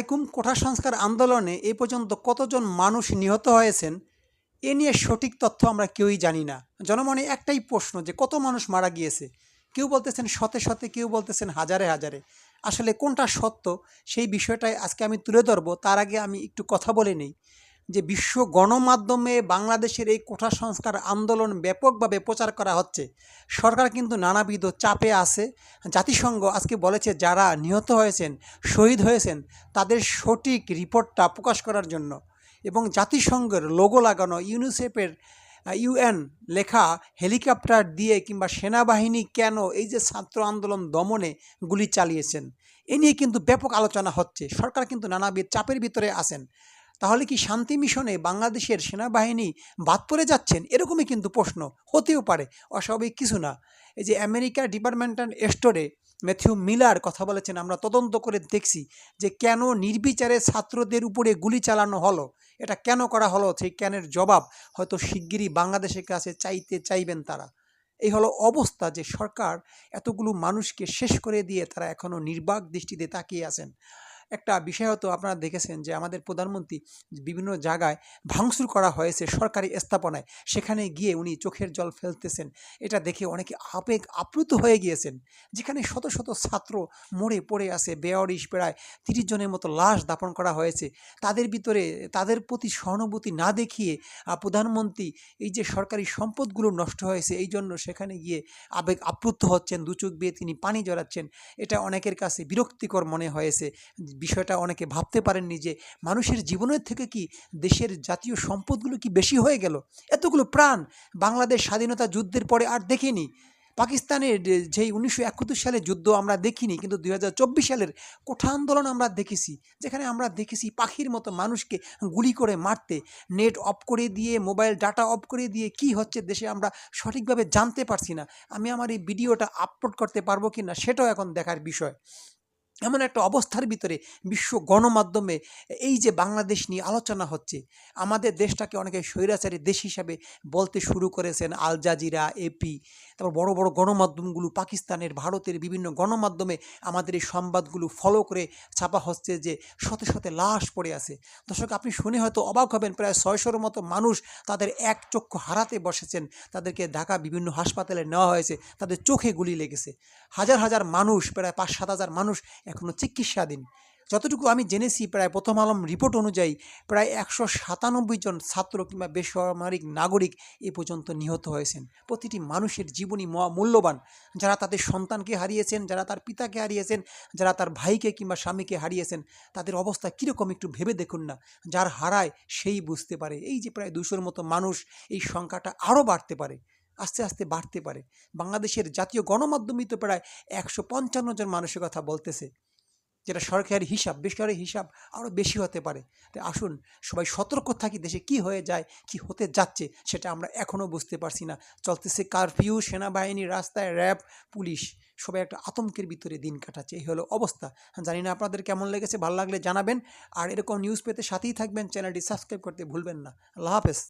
আলাইকুম কোঠা সংস্কার আন্দোলনে এ পর্যন্ত কতজন মানুষ নিহত হয়েছেন, এ নিয়ে সঠিক তথ্য আমরা কেউই জানি না। জনমনে একটাই প্রশ্ন যে কত মানুষ মারা গিয়েছে? কেউ বলতেছেন শতে শতে, কেউ বলতেছেন হাজারে হাজারে। আসলে কোনটা সত্য সেই বিষয়টাই আজকে আমি তুলে ধরবো। তার আগে আমি একটু কথা বলে নেই। যে বিশ্ব গণমাধ্যমে বাংলাদেশের এই কোঠা সংস্কার আন্দোলন ব্যাপকভাবে প্রচার করা হচ্ছে, সরকার কিন্তু নানাবিধ চাপে আছে। জাতিসংঘ আজকে বলেছে, যারা নিহত হয়েছেন, শহীদ হয়েছেন, তাদের সঠিক রিপোর্টটা প্রকাশ করার জন্য। এবং জাতিসংঘের লোগো লাগানো ইউনিসেফের ইউএন লেখা হেলিকপ্টার দিয়ে কিংবা সেনাবাহিনী কেন এই যে ছাত্র আন্দোলন দমনে গুলি চালিয়েছেন, এ নিয়ে কিন্তু ব্যাপক আলোচনা হচ্ছে। সরকার কিন্তু নানাবিধ চাপের ভিতরে আছেন। তাহলে কি শান্তি মিশনে বাংলাদেশের সেনাবাহিনী বাদ পড়ে যাচ্ছেন? এরকমই কিন্তু প্রশ্ন। হতেও পারে। অস্বাভাবিক কিছু না। এই যে আমেরিকার ডিপার্টমেন্টাল স্টোরে ম্যাথিউ মিলার কথা বলেছেন, আমরা তদন্ত করে দেখছি যে কেন নির্বিচারে ছাত্রদের উপরে গুলি চালানো হলো। এটা কেন করা হলো? সেই কেনের জবাব হয়তো শিগগিরই বাংলাদেশের কাছে চাইতে চাইবেন তারা। এই হলো অবস্থা যে সরকার এতগুলো মানুষকে শেষ করে দিয়ে তারা এখনও নির্বাক দৃষ্টিতে তাকিয়ে আছেন। একটা বিষয় হয়তো আপনারা দেখেছেন যে আমাদের প্রধানমন্ত্রী বিভিন্ন জায়গায় ভাঙচুর করা হয়েছে সরকারি স্থাপনায়। সেখানে গিয়ে উনি চোখের জল ফেলতেছেন। এটা দেখে অনেকে আবেগ আপ্লুত হয়ে গিয়েছেন। যেখানে শত শত ছাত্র মরে পড়ে আছে বেয়ারিশ প্রায় তিরিশ জনের মতো লাশ দাপন করা হয়েছে। তাদের ভিতরে, তাদের প্রতি সহানুভূতি না দেখিয়ে প্রধানমন্ত্রী এই যে সরকারি সম্পদগুলো নষ্ট হয়েছে, এই জন্য সেখানে গিয়ে আবেগ আপ্লুত হচ্ছেন দু চোখ দিয়ে তিনি পানি জড়াচ্ছেন। এটা অনেকের কাছে বিরক্তিকর মনে হয়েছে। বিষয়টা অনেকে ভাবতে পারেননি যে মানুষের জীবনের থেকে কি দেশের জাতীয় সম্পদগুলো কি বেশি হয়ে গেল? এতগুলো প্রাণ বাংলাদেশ স্বাধীনতা যুদ্ধের পরে আর দেখিনি। পাকিস্তানের যেই উনিশশো সালের যুদ্ধ আমরা দেখিনি, কিন্তু দুই হাজার চব্বিশ সালের কোঠা আন্দোলন আমরা দেখেছি, যেখানে আমরা দেখেছি পাখির মতো মানুষকে গুলি করে মারতে, নেট অফ করে দিয়ে, মোবাইল ডাটা অফ করে দিয়ে কি হচ্ছে দেশে আমরা সঠিকভাবে জানতে পারছি না। আমি আমার এই ভিডিওটা আপলোড করতে পারব কি না সেটাও এখন দেখার বিষয়। এমন একটা অবস্থার ভিতরে বিশ্ব গণমাধ্যমে এই যে বাংলাদেশ নিয়ে আলোচনা হচ্ছে, আমাদের দেশটাকে অনেকে স্বৈরাচারী দেশ হিসাবে বলতে শুরু করেছেন আল জাজিরা এপি তারপর বড় বড় গণমাধ্যমগুলো, পাকিস্তানের, ভারতের বিভিন্ন গণমাধ্যমে আমাদের এই সংবাদগুলো ফলো করে ছাপা হচ্ছে যে শতে শতে লাশ পড়ে আছে। দর্শক, আপনি শুনে হয়তো অবাক হবেন, প্রায় ছয়শোর মতো মানুষ তাদের এক চক্ষু হারাতে বসেছেন, তাদেরকে ঢাকা বিভিন্ন হাসপাতালে নেওয়া হয়েছে, তাদের চোখে গুলি লেগেছে। হাজার হাজার মানুষ, প্রায় পাঁচ সাত হাজার মানুষ এখনও চিকিৎসাধীন। যতটুকু আমি জেনেছি প্রায় প্রথম আলম রিপোর্ট অনুযায়ী প্রায় একশো সাতানব্বই জন ছাত্র কিংবা বেসামরিক নাগরিক এ পর্যন্ত নিহত হয়েছেন। প্রতিটি মানুষের জীবনই মূল্যবান। যারা তাদের সন্তানকে হারিয়েছেন, যারা তার পিতাকে হারিয়েছেন, যারা তার ভাইকে কিংবা স্বামীকে হারিয়েছেন, তাদের অবস্থা কীরকম একটু ভেবে দেখুন না। যার হারায় সেই বুঝতে পারে। এই যে প্রায় দুশোর মতো মানুষ, এই সংখ্যাটা আরও বাড়তে পারে। আস্তে আস্তে বাড়তে পারে। বাংলাদেশের জাতীয় গণমাধ্যমই তো প্রায় একশো পঞ্চান্ন জন মানুষের কথা বলতেছে, যেটা সরকারি হিসাব, বেসরকারি হিসাব আরও বেশি হতে পারে। তাই আসুন, সবাই সতর্ক থাকি দেশে কি হয়ে যায়, কি হতে যাচ্ছে, সেটা আমরা এখনও বুঝতে পারছি না। চলতেছে কারফিউ, সেনাবাহিনী, রাস্তায় র্যাব, পুলিশ, সবাই একটা আতঙ্কের ভিতরে দিন কাটাচ্ছে, এই হলো অবস্থা। জানি না আপনাদের কেমন লেগেছে, ভালো লাগলে জানাবেন, আর এরকম নিউজ পেতে সাথেই থাকবেন, চ্যানেলটি সাবস্ক্রাইব করতে ভুলবেন না। আল্লাহ হাফেজ।